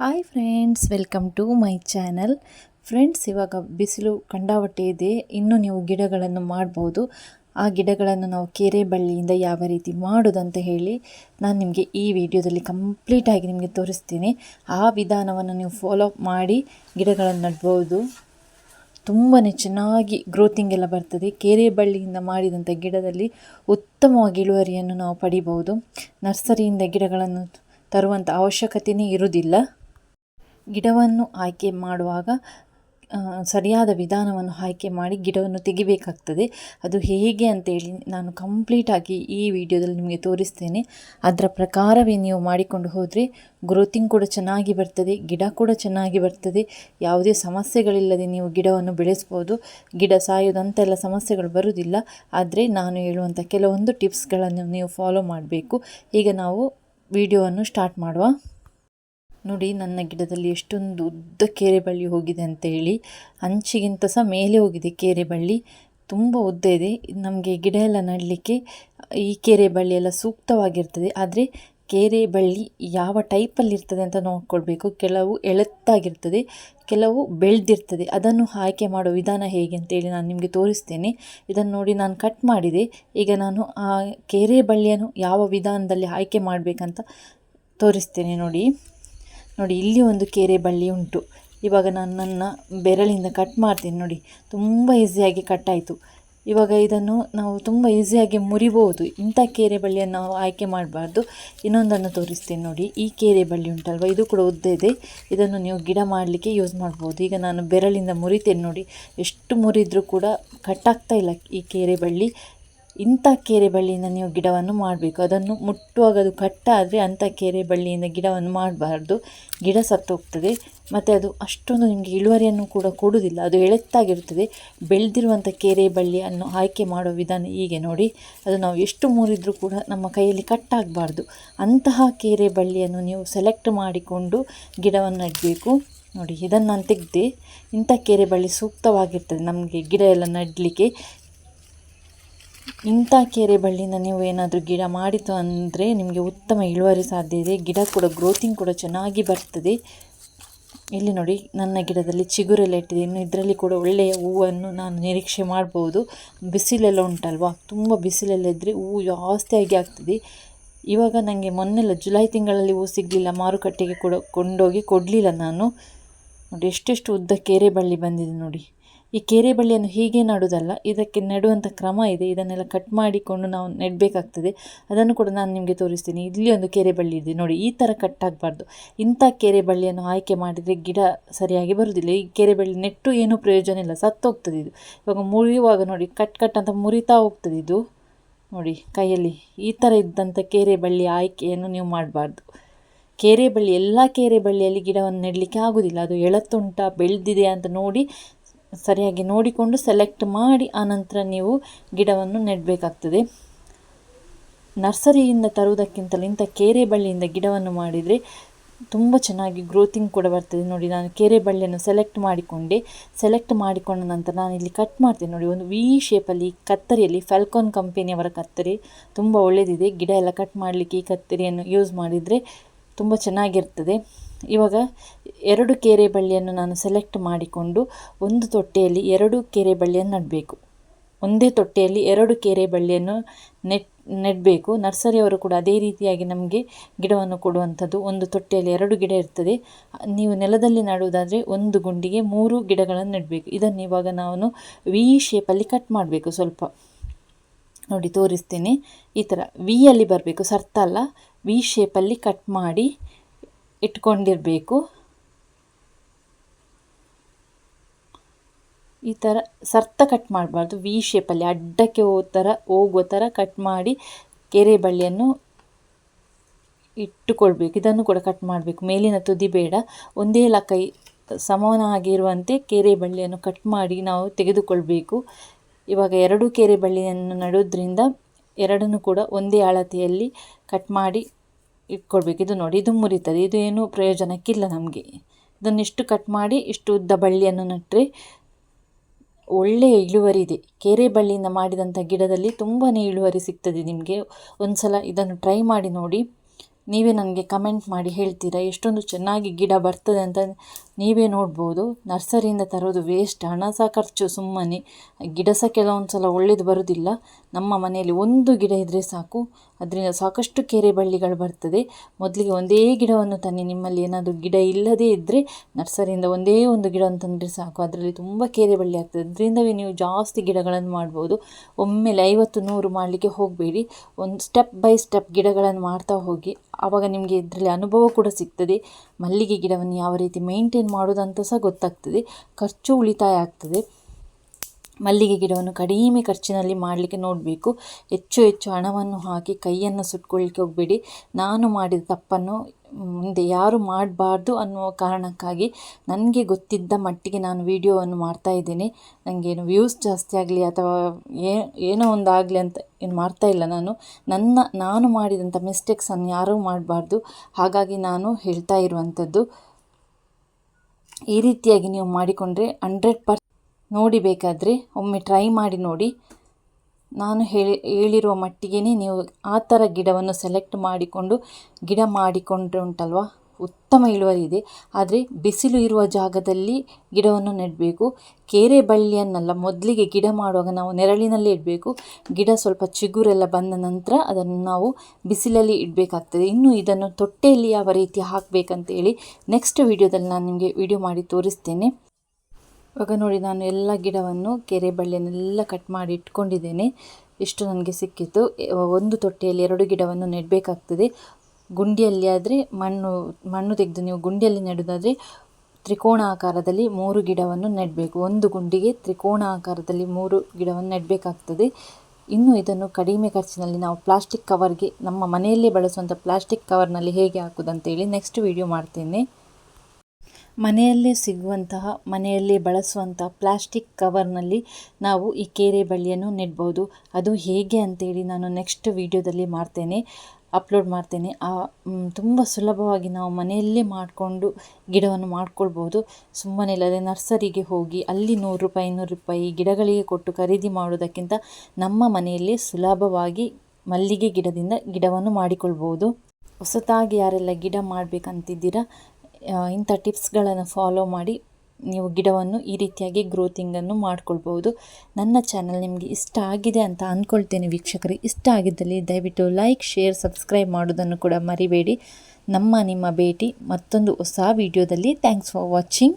Hi friends, welcome to my channel. Friends, ಇವಾಗ ಬಿಸಿಲು ಕಂಡಾವಟ್ಟೆ ಇದೆ. ಇನ್ನೂ ನೀವು ಗಿಡಗಳನ್ನು ಮಾಡ್ಬೋದು. ಆ ಗಿಡಗಳನ್ನು ನಾವು ಕೆರೆ ಬಳ್ಳಿಯಿಂದ ಯಾವ ರೀತಿ ಮಾಡೋದಂತ ಹೇಳಿ ನಾನು ನಿಮಗೆ ಈ ವಿಡಿಯೋದಲ್ಲಿ ಕಂಪ್ಲೀಟಾಗಿ ನಿಮಗೆ ತೋರಿಸ್ತೀನಿ. ಆ ವಿಧಾನವನ್ನು ನೀವು ಫಾಲೋ ಮಾಡಿ ಗಿಡಗಳನ್ನು ನೆಡ್ಬೋದು. ತುಂಬಾ ಚೆನ್ನಾಗಿ ಗ್ರೋತಿಂಗ್ ಎಲ್ಲ ಬರ್ತದೆ. ಕೆರೆ ಬಳ್ಳಿಯಿಂದ ಮಾಡಿದಂಥ ಗಿಡದಲ್ಲಿ ಉತ್ತಮವಾಗಿ ಇಳುವರಿಯನ್ನು ನಾವು ಪಡಿಬೋದು. ನರ್ಸರಿಯಿಂದ ಗಿಡಗಳನ್ನು ತರುವಂಥ ಅವಶ್ಯಕತೆಯೇ ಇರುವುದಿಲ್ಲ. ಗಿಡವನ್ನು ಆಯ್ಕೆ ಮಾಡುವಾಗ ಸರಿಯಾದ ವಿಧಾನವನ್ನು ಆಯ್ಕೆ ಮಾಡಿ ಗಿಡವನ್ನು ತೆಗಿಬೇಕಾಗ್ತದೆ. ಅದು ಹೇಗೆ ಅಂತೇಳಿ ನಾನು ಕಂಪ್ಲೀಟಾಗಿ ಈ ವಿಡಿಯೋದಲ್ಲಿ ನಿಮಗೆ ತೋರಿಸ್ತೇನೆ. ಅದರ ಪ್ರಕಾರವೇ ನೀವು ಮಾಡಿಕೊಂಡು ಹೋದರೆ ಗ್ರೋತಿಂಗ್ ಕೂಡ ಚೆನ್ನಾಗಿ ಬರ್ತದೆ, ಗಿಡ ಕೂಡ ಚೆನ್ನಾಗಿ ಬರ್ತದೆ. ಯಾವುದೇ ಸಮಸ್ಯೆಗಳಿಲ್ಲದೆ ನೀವು ಗಿಡವನ್ನು ಬೆಳೆಸ್ಬೋದು. ಗಿಡ ಸಾಯೋದಂತೆಲ್ಲ ಸಮಸ್ಯೆಗಳು ಬರುವುದಿಲ್ಲ. ಆದರೆ ನಾನು ಹೇಳುವಂಥ ಕೆಲವೊಂದು ಟಿಪ್ಸ್ಗಳನ್ನು ನೀವು ಫಾಲೋ ಮಾಡಬೇಕು. ಈಗ ನಾವು ವಿಡಿಯೋವನ್ನು ಸ್ಟಾರ್ಟ್ ಮಾಡುವ. ನೋಡಿ ನನ್ನ ಗಿಡದಲ್ಲಿ ಎಷ್ಟೊಂದು ಉದ್ದ ಕೆರೆ ಬಳ್ಳಿ ಹೋಗಿದೆ ಅಂತೇಳಿ ಅಂಚಿಗಿಂತ ಸಹ ಮೇಲೆ ಹೋಗಿದೆ ಕೆರೆ ಬಳ್ಳಿ ತುಂಬ ಉದ್ದ ಇದೆ. ನಮಗೆ ಗಿಡ ಎಲ್ಲ ನೆಡಲಿಕ್ಕೆ ಈ ಕೆರೆ ಬಳ್ಳಿ ಎಲ್ಲ ಸೂಕ್ತವಾಗಿರ್ತದೆ. ಆದರೆ ಕೆರೆ ಬಳ್ಳಿ ಯಾವ ಟೈಪಲ್ಲಿರ್ತದೆ ಅಂತ ನೋಡ್ಕೊಳ್ಬೇಕು. ಕೆಲವು ಎಳೆತ್ತಾಗಿರ್ತದೆ, ಕೆಲವು ಬೆಳೆದಿರ್ತದೆ. ಅದನ್ನು ಆಯ್ಕೆ ಮಾಡೋ ವಿಧಾನ ಹೇಗೆ ಅಂತೇಳಿ ನಾನು ನಿಮಗೆ ತೋರಿಸ್ತೇನೆ. ಇದನ್ನು ನೋಡಿ ನಾನು ಕಟ್ ಮಾಡಿದೆ. ಈಗ ನಾನು ಆ ಕೆರೆ ಬಳ್ಳಿಯನ್ನು ಯಾವ ವಿಧಾನದಲ್ಲಿ ಆಯ್ಕೆ ಮಾಡಬೇಕಂತ ತೋರಿಸ್ತೇನೆ ನೋಡಿ. ನೋಡಿ, ಇಲ್ಲಿ ಒಂದು ಕೆರೆ ಬಳ್ಳಿ ಉಂಟು. ಇವಾಗ ನಾನು ನನ್ನ ಬೆರಳಿಂದ ಕಟ್ ಮಾಡ್ತೀನಿ ನೋಡಿ. ತುಂಬ ಈಸಿಯಾಗಿ ಕಟ್ ಆಯಿತು. ಇವಾಗ ಇದನ್ನು ನಾವು ತುಂಬ ಈಸಿಯಾಗಿ ಮುರಿಬೋದು ಇಂಥ ಕೆರೆ ಬಳ್ಳಿಯನ್ನು ನಾವು ಆಯ್ಕೆ ಮಾಡಬಾರ್ದು. ಇನ್ನೊಂದನ್ನು ತೋರಿಸ್ತೇನೆ ನೋಡಿ. ಈ ಕೇರೆ ಬಳ್ಳಿ ಉಂಟಲ್ವ? ಇದು ಕೂಡ ಉದ್ದ ಇದೆ. ಇದನ್ನು ನೀವು ಗಿಡ ಮಾಡಲಿಕ್ಕೆ ಯೂಸ್ ಮಾಡ್ಬೋದು. ಈಗ ನಾನು ಬೆರಳಿಂದ ಮುರಿತೇನೆ ನೋಡಿ. ಎಷ್ಟು ಮುರಿದರೂ ಕೂಡ ಕಟ್ಟಾಗ್ತಾ ಇಲ್ಲ ಈ ಕೇರೆ ಬಳ್ಳಿ. ಇಂಥ ಕೆರೆ ಬಳ್ಳಿಯಿಂದ ನೀವು ಗಿಡವನ್ನು ಮಾಡಬೇಕು. ಅದನ್ನು ಮುಟ್ಟುವಾಗ ಅದು ಕಟ್ಟಾದರೆ ಅಂಥ ಕೆರೆ ಬಳ್ಳಿಯಿಂದ ಗಿಡವನ್ನು ಮಾಡಬಾರ್ದು. ಗಿಡ ಸತ್ತೋಗ್ತದೆ. ಮತ್ತು ಅದು ಅಷ್ಟೊಂದು ನಿಮಗೆ ಇಳುವರಿಯನ್ನು ಕೂಡ ಕೊಡುವುದಿಲ್ಲ. ಅದು ಎಳೆತ್ತಾಗಿರುತ್ತದೆ. ಬೆಳೆದಿರುವಂಥ ಕೆರೆ ಬಳ್ಳಿಯನ್ನು ಆಯ್ಕೆ ಮಾಡುವ ವಿಧಾನ ಹೀಗೆ ನೋಡಿ, ಅದು ನಾವು ಎಷ್ಟು ಮೂರಿದ್ರೂ ಕೂಡ ನಮ್ಮ ಕೈಯಲ್ಲಿ ಕಟ್ಟಾಗಬಾರ್ದು. ಅಂತಹ ಕೆರೆ ಬಳ್ಳಿಯನ್ನು ನೀವು ಸೆಲೆಕ್ಟ್ ಮಾಡಿಕೊಂಡು ಗಿಡವನ್ನು ನೆಡಬೇಕು. ನೋಡಿ, ಇದನ್ನು ನಾನು ತೆಗೆದೆ, ಇಂಥ ಕೆರೆ ಬಳ್ಳಿ ಸೂಕ್ತವಾಗಿರ್ತದೆ ನಮಗೆ ಗಿಡ ಎಲ್ಲ ನೆಡಲಿಕ್ಕೆ. ಇಂಥ ಕೆರೆ ಬಳ್ಳಿನ ನೀವು ಏನಾದರೂ ಗಿಡ ಮಾಡಿತು ಅಂದರೆ ನಿಮಗೆ ಉತ್ತಮ ಇಳುವರಿ ಸಾಧ್ಯ ಇದೆ. ಗಿಡ ಕೂಡ ಗ್ರೋತಿಂಗ್ ಕೂಡ ಚೆನ್ನಾಗಿ ಬರ್ತದೆ. ಇಲ್ಲಿ ನೋಡಿ, ನನ್ನ ಗಿಡದಲ್ಲಿ ಚಿಗುರೆಲ್ಲ ಇಟ್ಟಿದೆ. ಇನ್ನು ಇದರಲ್ಲಿ ಕೂಡ ಒಳ್ಳೆಯ ಹೂವನ್ನು ನಾನು ನಿರೀಕ್ಷೆ ಮಾಡ್ಬೋದು. ಬಿಸಿಲೆಲ್ಲ ಉಂಟಲ್ವಾ? ತುಂಬ ಬಿಸಿಲೆಲ್ಲ ಇದ್ದರೆ ಹೂವು ಜಾಸ್ತಿಯಾಗಿ ಆಗ್ತದೆ. ಇವಾಗ ನನಗೆ ಮೊನ್ನೆಲ್ಲ ಜುಲೈ ತಿಂಗಳಲ್ಲಿ ಹೂ ಸಿಗಲಿಲ್ಲ. ಮಾರುಕಟ್ಟೆಗೆ ಕೂಡ ಕೊಂಡೋಗಿ ಕೊಡಲಿಲ್ಲ ನಾನು. ನೋಡಿ, ಎಷ್ಟೆಷ್ಟು ಉದ್ದ ಕೆರೆ ಬಳ್ಳಿ ಬಂದಿದೆ ನೋಡಿ. ಈ ಕೆರೆ ಬಳ್ಳಿಯನ್ನು ಹೀಗೆ ನಡುವುದಲ್ಲ, ಇದಕ್ಕೆ ನೆಡುವಂಥ ಕ್ರಮ ಇದೆ. ಇದನ್ನೆಲ್ಲ ಕಟ್ ಮಾಡಿಕೊಂಡು ನಾವು ನೆಡಬೇಕಾಗ್ತದೆ. ಅದನ್ನು ಕೂಡ ನಾನು ನಿಮಗೆ ತೋರಿಸ್ತೀನಿ. ಇಲ್ಲಿ ಒಂದು ಕೆರೆ ಬಳ್ಳಿ ಇದೆ. ನೋಡಿ, ಈ ಥರ ಕಟ್ ಆಗಬಾರ್ದು. ಇಂಥ ಕೆರೆ ಬಳ್ಳಿಯನ್ನು ಆಯ್ಕೆ ಮಾಡಿದರೆ ಗಿಡ ಸರಿಯಾಗಿ ಬರುವುದಿಲ್ಲ. ಈ ಕೆರೆ ಬಳ್ಳಿ ನೆಟ್ಟು ಏನೂ ಪ್ರಯೋಜನ ಇಲ್ಲ. ಸತ್ತೋಗ್ತದೆ ಇದು. ಇವಾಗ ಮುರಿಯುವಾಗ ನೋಡಿ ಕಟ್ ಕಟ್ ಅಂತ ಮುರಿತಾ ಹೋಗ್ತದೆ ಇದು. ನೋಡಿ, ಕೈಯಲ್ಲಿ ಈ ಥರ ಇದ್ದಂಥ ಕೆರೆ ಬಳ್ಳಿ ಆಯ್ಕೆಯನ್ನು ನೀವು ಮಾಡಬಾರ್ದು. ಕೆರೆ ಬಳ್ಳಿ, ಎಲ್ಲ ಕೆರೆ ಬಳ್ಳಿಯಲ್ಲಿ ಗಿಡವನ್ನು ನೆಡಲಿಕ್ಕೆ ಆಗೋದಿಲ್ಲ. ಅದು ಎಳತ್ತುಂಟ ಬೆಳೆದಿದೆ ಅಂತ ನೋಡಿ ಸರಿಯಾಗಿ ನೋಡಿಕೊಂಡು ಸೆಲೆಕ್ಟ್ ಮಾಡಿ ಆನಂತರ ನೀವು ಗಿಡವನ್ನು ನೆಡಬೇಕಾಗ್ತದೆ. ನರ್ಸರಿಯಿಂದ ತರುವುದಕ್ಕಿಂತಲೂ ಇಂಥ ಕೇರೆ ಬಳ್ಳಿಯಿಂದ ಗಿಡವನ್ನು ಮಾಡಿದರೆ ತುಂಬ ಚೆನ್ನಾಗಿ ಗ್ರೋತಿಂಗ್ ಕೂಡ ಬರ್ತದೆ. ನೋಡಿ, ನಾನು ಕೆರೆ ಬಳ್ಳಿಯನ್ನು ಸೆಲೆಕ್ಟ್ ಮಾಡಿಕೊಂಡೆ. ಸೆಲೆಕ್ಟ್ ಮಾಡಿಕೊಂಡ ನಂತರ ನಾನು ಇಲ್ಲಿ ಕಟ್ ಮಾಡ್ತೇನೆ. ನೋಡಿ, ಒಂದು ವಿ ಶೇಪಲ್ಲಿ ಕತ್ತರಿಯಲ್ಲಿ ಫೆಲ್ಕಾನ್ ಕಂಪೆನಿಯವರ ಕತ್ತರಿ ತುಂಬ ಒಳ್ಳೆಯದಿದೆ ಗಿಡ ಎಲ್ಲ ಕಟ್ ಮಾಡಲಿಕ್ಕೆ ಈ ಕತ್ತರಿಯನ್ನು ಯೂಸ್ ಮಾಡಿದರೆ ತುಂಬ ಚೆನ್ನಾಗಿರ್ತದೆ. ಇವಾಗ ಎರಡು ಕೆರೆ ಬಳ್ಳಿಯನ್ನು ನಾನು ಸೆಲೆಕ್ಟ್ ಮಾಡಿಕೊಂಡು ಒಂದು ತೊಟ್ಟೆಯಲ್ಲಿ ಎರಡು ಕೆರೆ ಬಳ್ಳಿಯನ್ನು ನೆಡಬೇಕು. ಒಂದೇ ತೊಟ್ಟೆಯಲ್ಲಿ ಎರಡು ಕೆರೆ ಬಳ್ಳಿಯನ್ನು ನೆಟ್, ನೆಡಬೇಕು. ನರ್ಸರಿಯವರು ಕೂಡ ಅದೇ ರೀತಿಯಾಗಿ ನಮಗೆ ಗಿಡವನ್ನು ಕೊಡುವಂಥದ್ದು. ಒಂದು ತೊಟ್ಟೆಯಲ್ಲಿ ಎರಡು ಗಿಡ ಇರ್ತದೆ. ನೀವು ನೆಲದಲ್ಲಿ ನೆಡುವುದಾದರೆ ಒಂದು ಗುಂಡಿಗೆ ಮೂರು ಗಿಡಗಳನ್ನು ನೆಡಬೇಕು. ಇದನ್ನು ಇವಾಗ ನಾನು ವಿ ಶೇಪಲ್ಲಿ ಕಟ್ ಮಾಡಬೇಕು ಸ್ವಲ್ಪ. ನೋಡಿ, ತೋರಿಸ್ತೇನೆ. ಈ ಥರ ವಿಯಲ್ಲಿ ಬರಬೇಕು. ಸರ್ತ ಅಲ್ಲ. ವಿ ಶೇಪಲ್ಲಿ ಕಟ್ ಮಾಡಿ ಇಟ್ಕೊಂಡಿರಬೇಕು. ಈ ಥರ ಸರ್ತ ಕಟ್ ಮಾಡಬಾರ್ದು. ವಿ ಶೇಪಲ್ಲಿ ಅಡ್ಡಕ್ಕೆ ಹೋಗೋ ಥರ ಹೋಗೋ ಥರ ಕಟ್ ಮಾಡಿ ಕೆರೆ ಬಳ್ಳಿಯನ್ನು ಇಟ್ಟುಕೊಳ್ಬೇಕು. ಇದನ್ನು ಕೂಡ ಕಟ್ ಮಾಡಬೇಕು. ಮೇಲಿನ ತುದಿ ಬೇಡ. ಒಂದೇ ಲಕೈ ಸಮನಾಗಿರುವಂತೆ ಕೆರೆ ಬಳ್ಳಿಯನ್ನು ಕಟ್ ಮಾಡಿ ನಾವು ತೆಗೆದುಕೊಳ್ಬೇಕು. ಇವಾಗ ಎರಡು ಕೆರೆ ಬಳ್ಳಿಯನ್ನು ನಡೋದ್ರಿಂದ ಎರಡನ್ನು ಕೂಡ ಒಂದೇ ಅಳತೆಯಲ್ಲಿ ಕಟ್ ಮಾಡಿ ಇಟ್ಕೊಳ್ಬೇಕು ಇದು ನೋಡಿ, ಇದು ಮುರಿತದೆ. ಇದು ಏನು ಪ್ರಯೋಜನಕ್ಕಿಲ್ಲ ನಮಗೆ. ಇದನ್ನಿಷ್ಟು ಕಟ್ ಮಾಡಿ, ಇಷ್ಟು ಉದ್ದ ಬಳ್ಳಿಯನ್ನು ನೆಟ್ಟರೆ ಒಳ್ಳೆಯ ಇಳುವರಿ ಇದೆ. ಕೆರೆ ಬಳ್ಳಿಯಿಂದ ಮಾಡಿದಂಥ ಗಿಡದಲ್ಲಿ ತುಂಬಾ ಇಳುವರಿ ಸಿಗ್ತದೆ ನಿಮಗೆ. ಒಂದು ಸಲ ಇದನ್ನು ಟ್ರೈ ಮಾಡಿ ನೋಡಿ. ನೀವೇ ನನಗೆ ಕಮೆಂಟ್ ಮಾಡಿ ಹೇಳ್ತೀರಾ? ಎಷ್ಟೊಂದು ಚೆನ್ನಾಗಿ ಗಿಡ ಬರ್ತದೆ ಅಂತ ನೀವೇ ನೋಡ್ಬೋದು. ನರ್ಸರಿಯಿಂದ ತರೋದು ವೇಸ್ಟ್ ಹಣ ಸಹ ಖರ್ಚು ಸುಮ್ಮನೆ. ಗಿಡ ಸಹ ಕೆಲವೊಂದು ಸಲ ಒಳ್ಳೇದು ಬರೋದಿಲ್ಲ. ನಮ್ಮ ಮನೆಯಲ್ಲಿ ಒಂದು ಗಿಡ ಇದ್ದರೆ ಸಾಕು. ಅದರಿಂದ ಸಾಕಷ್ಟು ಕೆರೆ ಬಳ್ಳಿಗಳು ಬರ್ತದೆ. ಮೊದಲಿಗೆ ಒಂದೇ ಗಿಡವನ್ನು ತನ್ನಿ. ನಿಮ್ಮಲ್ಲಿ ಏನಾದರೂ ಗಿಡ ಇಲ್ಲದೇ ಇದ್ದರೆ ನರ್ಸರಿಯಿಂದ ಒಂದೇ ಒಂದು ಗಿಡವನ್ನು ತಂದರೆ ಸಾಕು. ಅದರಲ್ಲಿ ತುಂಬ ಕೆರೆ ಬಳ್ಳಿ ಆಗ್ತದೆ. ಅದರಿಂದವೇ ನೀವು ಜಾಸ್ತಿ ಗಿಡಗಳನ್ನು ಮಾಡ್ಬೋದು. ಒಮ್ಮೆಲೆ ಐವತ್ತು, ನೂರು ಮಾಡಲಿಕ್ಕೆ ಹೋಗಬೇಡಿ. ಒಂದು ಸ್ಟೆಪ್ ಬೈ ಸ್ಟೆಪ್ ಗಿಡಗಳನ್ನು ಮಾಡ್ತಾ ಹೋಗಿ. ಆವಾಗ ನಿಮಗೆ ಇದರಲ್ಲಿ ಅನುಭವ ಕೂಡ ಸಿಗ್ತದೆ. ಮಲ್ಲಿಗೆ ಗಿಡವನ್ನು ಯಾವ ರೀತಿ ಮೇಂಟೈನ್ ಮಾಡೋದಂತ ಸಹ ಗೊತ್ತಾಗ್ತದೆ. ಖರ್ಚು ಉಳಿತಾಯ ಆಗ್ತದೆ. ಮಲ್ಲಿಗೆ ಗಿಡವನ್ನು ಕಡಿಮೆ ಖರ್ಚಿನಲ್ಲಿ ಮಾಡಲಿಕ್ಕೆ ನೋಡಬೇಕು. ಹೆಚ್ಚು ಹೆಚ್ಚು ಹಣವನ್ನು ಹಾಕಿ ಕೈಯನ್ನು ಸುಟ್ಕೊಳ್ಳಿಕ್ಕೆ ಹೋಗಬೇಡಿ. ನಾನು ಮಾಡಿದ ತಪ್ಪನ್ನು ಮುಂದೆ ಯಾರು ಮಾಡಬಾರ್ದು ಅನ್ನುವ ಕಾರಣಕ್ಕಾಗಿ ನನಗೆ ಗೊತ್ತಿದ್ದ ಮಟ್ಟಿಗೆ ನಾನು ವಿಡಿಯೋವನ್ನು ಮಾಡ್ತಾ ಇದ್ದೇನೆ. ನನಗೇನು ವ್ಯೂಸ್ ಜಾಸ್ತಿ ಆಗಲಿ ಅಥವಾ ಏನೋ ಒಂದು ಆಗಲಿ ಅಂತ ಏನು ಮಾಡ್ತಾ ಇಲ್ಲ ನಾನು. ನನ್ನ, ನಾನು ಮಾಡಿದಂಥ ಮಿಸ್ಟೇಕ್ಸನ್ನು ಯಾರೂ ಮಾಡಬಾರ್ದು. ಹಾಗಾಗಿ ನಾನು ಹೇಳ್ತಾ ಇರುವಂಥದ್ದು ಈ ರೀತಿಯಾಗಿ ನೀವು ಮಾಡಿಕೊಂಡ್ರೆ ಹಂಡ್ರೆಡ್ ಪರ್ ನೋಡಿ ಬೇಕಾದರೆ, ಒಮ್ಮೆ ಟ್ರೈ ಮಾಡಿ ನೋಡಿ. ನಾನು ಹೇಳಿ, ಹೇಳಿರುವ ಮಟ್ಟಿಗೆ ನೀವು ಆ ಥರ ಗಿಡವನ್ನು ಸೆಲೆಕ್ಟ್ ಮಾಡಿಕೊಂಡು, ಗಿಡ ಮಾಡಿಕೊಂಡ್ರೆ ಉಂಟಲ್ವ? ಉತ್ತಮ ಇಳುವರಿ ಇದೆ. ಆದರೆ ಬಿಸಿಲು ಇರುವ ಜಾಗದಲ್ಲಿ ಗಿಡವನ್ನು ನೆಡಬೇಕು. ಕೆರೆ ಬಳ್ಳಿಯನ್ನೆಲ್ಲ ಮೊದಲಿಗೆ ಗಿಡ ಮಾಡುವಾಗ ನಾವು ನೆರಳಿನಲ್ಲೇ ಇಡಬೇಕು. ಗಿಡ ಸ್ವಲ್ಪ ಚಿಗುರೆಲ್ಲ ಬಂದ ನಂತರ ಅದನ್ನು ನಾವು ಬಿಸಿಲಲ್ಲಿ ಇಡಬೇಕಾಗ್ತದೆ. ಇನ್ನು ಇದನ್ನು ತೊಟ್ಟೆಯಲ್ಲಿ ಯಾವ ರೀತಿ ಹಾಕಬೇಕಂತೇಳಿ ನೆಕ್ಸ್ಟ್ ವಿಡಿಯೋದಲ್ಲಿ ನಾನು ನಿಮಗೆ ವಿಡಿಯೋ ಮಾಡಿ ತೋರಿಸ್ತೇನೆ. ಇವಾಗ ನೋಡಿ, ನಾನು ಎಲ್ಲ ಗಿಡವನ್ನು ಕೆರೆ ಬಳ್ಳಿಯನ್ನೆಲ್ಲ ಕಟ್ ಮಾಡಿ ಇಟ್ಕೊಂಡಿದ್ದೇನೆ. ಇಷ್ಟು ನನಗೆ ಸಿಕ್ಕಿತ್ತು? ಒಂದು ತೊಟ್ಟೆಯಲ್ಲಿ ಎರಡು ಗಿಡವನ್ನು ನೆಡಬೇಕಾಗ್ತದೆ. ಗುಂಡಿಯಲ್ಲಿ ಆದರೆ ಮಣ್ಣು ಮಣ್ಣು ತೆಗೆದು ನೀವು ಗುಂಡಿಯಲ್ಲಿ ನೆಡೋದಾದರೆ ತ್ರಿಕೋಣ ಆಕಾರದಲ್ಲಿ ಮೂರು ಗಿಡವನ್ನು ನೆಡಬೇಕು. ಒಂದು ಗುಂಡಿಗೆ ತ್ರಿಕೋಣ ಆಕಾರದಲ್ಲಿ ಮೂರು ಗಿಡವನ್ನು ನೆಡಬೇಕಾಗ್ತದೆ. ಇನ್ನು ಇದನ್ನು ಕಡಿಮೆ ಖರ್ಚಿನಲ್ಲಿ ನಾವು ಪ್ಲಾಸ್ಟಿಕ್ ಕವರ್ಗೆ ನಮ್ಮ ಮನೆಯಲ್ಲೇ ಬಳಸುವಂಥ ಪ್ಲಾಸ್ಟಿಕ್ ಕವರ್ನಲ್ಲಿ ಹೇಗೆ ಹಾಕೋದಂತೇಳಿ ನೆಕ್ಸ್ಟ್ ವಿಡಿಯೋ ಮಾಡ್ತೇನೆ. ಮನೆಯಲ್ಲೇ ಸಿಗುವಂತಹ, ಮನೆಯಲ್ಲೇ ಬಳಸುವಂಥ ಪ್ಲಾಸ್ಟಿಕ್ ಕವರ್ನಲ್ಲಿ ನಾವು ಈ ಕೇರೆ ಬಳ್ಳಿಯನ್ನು ನೆಡ್ಬೋದು. ಅದು ಹೇಗೆ ಅಂತೇಳಿ ನಾನು ನೆಕ್ಸ್ಟ್ ವಿಡಿಯೋದಲ್ಲಿ ಮಾಡ್ತೇನೆ. ಅಪ್ಲೋಡ್ ಮಾಡ್ತೇನೆ. ತುಂಬ ಸುಲಭವಾಗಿ ನಾವು ಮನೆಯಲ್ಲೇ ಮಾಡಿಕೊಂಡು ಗಿಡವನ್ನು ಮಾಡ್ಕೊಳ್ಬೋದು. ಸುಮ್ಮನೆ ಇಲ್ಲದೆ ನರ್ಸರಿಗೆ ಹೋಗಿ ಅಲ್ಲಿ ನೂರು ರೂಪಾಯಿ, ಇನ್ನೂರು ರೂಪಾಯಿ ಗಿಡಗಳಿಗೆ ಕೊಟ್ಟು ಖರೀದಿ ಮಾಡೋದಕ್ಕಿಂತ ನಮ್ಮ ಮನೆಯಲ್ಲೇ ಸುಲಭವಾಗಿ ಮಲ್ಲಿಗೆ ಗಿಡದಿಂದ ಗಿಡವನ್ನು ಮಾಡಿಕೊಳ್ಬೋದು. ಹೊಸತಾಗಿ ಯಾರೆಲ್ಲ ಗಿಡ ಮಾಡಬೇಕಂತಿದ್ದೀರಾ ಇಂಥ ಟಿಪ್ಸ್ಗಳನ್ನು ಫಾಲೋ ಮಾಡಿ ನೀವು ಗಿಡವನ್ನು ಈ ರೀತಿಯಾಗಿ ಗ್ರೋತಿಂಗನ್ನು ಮಾಡ್ಕೊಳ್ಬೋದು ನನ್ನ ಚಾನಲ್ ನಿಮಗೆ ಇಷ್ಟ ಆಗಿದೆ ಅಂತ ಅಂದ್ಕೊಳ್ತೇನೆ ವೀಕ್ಷಕರಿಗೆ ಇಷ್ಟ ಆಗಿದ್ದಲ್ಲಿ ದಯವಿಟ್ಟು ಲೈಕ್ ಶೇರ್ ಸಬ್ಸ್ಕ್ರೈಬ್ ಮಾಡೋದನ್ನು ಕೂಡ ಮರಿಬೇಡಿ. ನಮ್ಮ ನಿಮ್ಮ ಭೇಟಿ ಮತ್ತೊಂದು ಹೊಸ ವಿಡಿಯೋದಲ್ಲಿ ಥ್ಯಾಂಕ್ಸ್ ಫಾರ್ ವಾಚಿಂಗ್